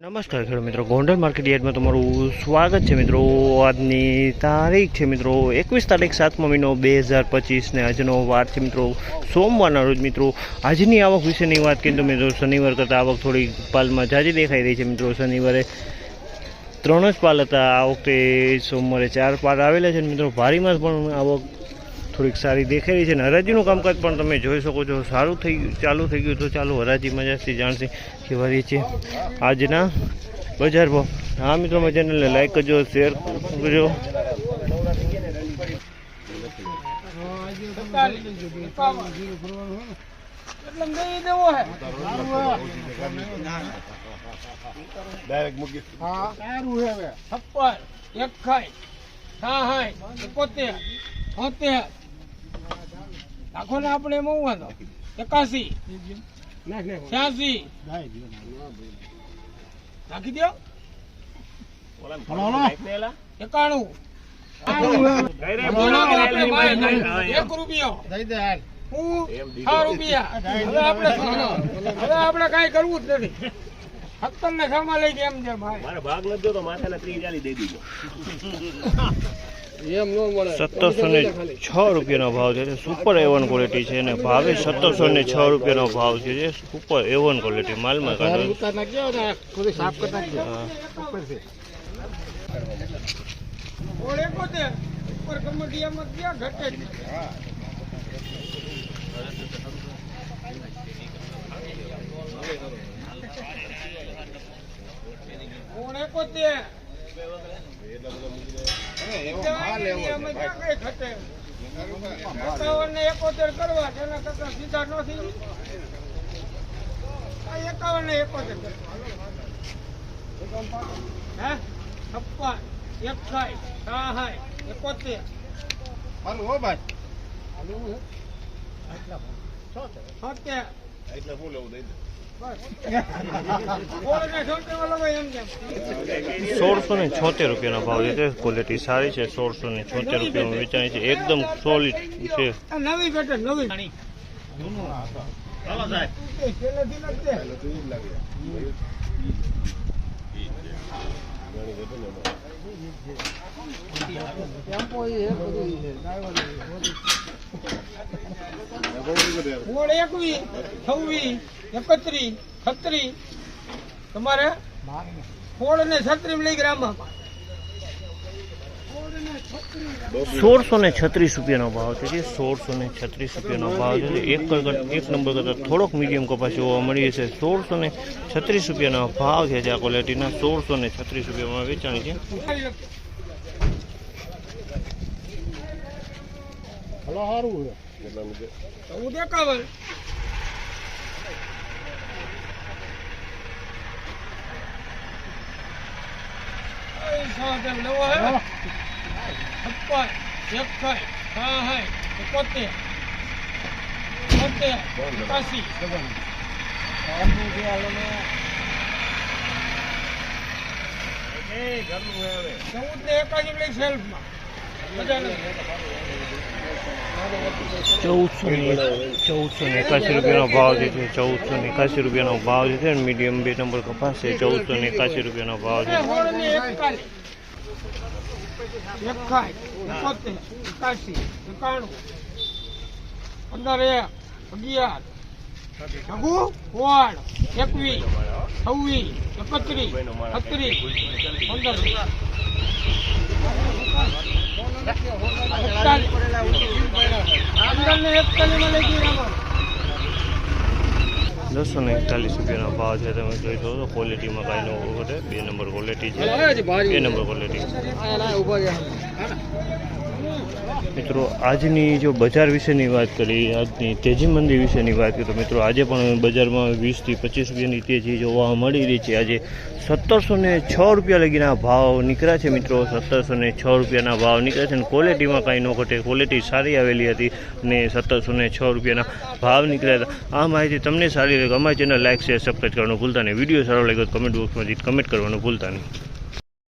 નમસ્કાર ખેડૂત મિત્રો, ગોંડલ માર્કેટ યાર્ડમાં તમારું સ્વાગત છે મિત્રો. આજની તારીખ છે મિત્રો, એકવીસ તારીખ સાતમો મહિનો બે હજાર પચીસને. આજનો વાર છે મિત્રો, સોમવારના રોજ મિત્રો. આજની આવક વિશેની વાત કરીએ તો મિત્રો, શનિવાર કરતાં આવક થોડી પાલમાં જાજી દેખાઈ રહી છે મિત્રો. શનિવારે ત્રણ જ પાલ હતા. આ વખતે સોમવારે ચાર પાલ આવેલા છે મિત્રો. ભારીમાં પણ આવક થોડીક સારી દેખાઈ રહી છે અને હરાજીનું કામકાજ પણ તમે જોઈ શકો છો. સારું થઈ ગયું ચાલુ થઈ ગયું તો ચાલુ હરાજી મજાથી જાણશે કેવા રહી છે. આજના બજાર ભાવ. હા મિત્રો મારી ચેનલને લાઈક કરજો શેર કરજો. છપ્પન એકાઈ સાહાઈ પોતે છોતેર. નાખો ને આપણે એમાં હું વાંધો એકાસી છ્યાસી. નાખી દો એકાણું. એક રૂપિયો. હું છ રૂપિયા. હવે આપણે હવે આપણે કાંઈ કરવું જ નથી. સત્તર ને છ માં લઈ ગયા એમ છે ભાઈ. સત્તરસો ને છ રૂપિયાનો ભાવ છે. સુપર એવન ક્વોલિટી છે અને ભાવે સત્તરસો ને છ રૂપિયાનો ભાવ છે. જે સુપર એવન ક્વોલિટી માલમાં કાઢો. હા. ઓળ એકોતેર એકોતેર કરવા તેના કરતા સીધા નથી. આ એકાવન ને એકોતેર કરવા. હે? છપ્પન એકાઈ સાહાઈ એકોતેર. છોતેર ઓળને છોતેર વાળો ભાઈ દઈ કેમ સોળસો ને છોતેર રૂપિયાનો ભાવ છે. તે ક્વોલિટી સારી છે. સોળસો ને છોતેર રૂપિયાનું વેચાણ છે. એકદમ સોલિડ છે. નવી પેટર્ન નવી. એકવી છવ્વી એકત્રી છત્રી તમારે સોળ ને છત્રી લઈ ગ્રામમાં. સોળસો ને છત્રીસ રૂપિયાનો ભાવ છે જે સોળસો ને છત્રીસ રૂપિયાનો ભાવ છે જે એક કરતા એક નંબર કરતાં થોડોક મીડિયમ કપાસ જોવા મળી છે સોળસો ને છત્રીસ રૂપિયાનો ભાવ છે જે આ ક્વોલિટીના સોળસો ને છત્રીસ રૂપિયામાં વેચાણી છે. ચૌદ એકાવન એ સાહેબ નવો હે છપ્પન એકાઈ સાહાઈ એકોતેર ચૌદસો ચૌદસો ને એકાસી રૂપિયાનો ભાવ જે છે, ચૌદસો ને એકાસી રૂપિયાનો ભાવ જે છે મીડિયમ બે નંબર કપાસ છે, ચૌદસો ને એકાસી રૂપિયાનો ભાવ છે. એકાસી એકાણું પંદર એક અગિયાર લઘુ ઓળ એકવીસ છવ્વીસ એકત્રીસ છત્રીસ પંદર એકતાલીસ એકતાલીસમાં લઈ રામા દસો ને એકતાલીસ રૂપિયાનો ભાવ છે તમે જોઈ શકો છો. ક્વોલિટીમાં કાંઈ ન ઘટે બે નંબર ક્વોલિટી છે. બે નંબર ક્વોલિટી મિત્રો, આજની જો બજાર વિશેની વાત કરી આજની તેજી મંદી વિશેની વાત કરી તો મિત્રો, આજે પણ બજારમાં વીસથી પચીસ રૂપિયાની તેજી જોવા મળી રહી છે. આજે સત્તરસો ને છ રૂપિયા લગીના ભાવ નીકળ્યા છે મિત્રો. સત્તરસો ને છ રૂપિયાના ભાવ નીકળ્યા છે અને ક્વોલિટીમાં કાંઈ ન ઘટે. ક્વોલિટી સારી આવેલી હતી અને સત્તરસો ને છ રૂપિયાના ભાવ નીકળ્યા હતા. આ માહિતી તમને સારી લાગે અમારી ચેનલ લાઇક શેર સબસ્ક્રાઈબ કરવાનું ભૂલતા નહીં. વીડિયો સારો લાગ્યો કમેન્ટ બોક્સમાં કમેન્ટ કરવાનું ભૂલતા નહીં.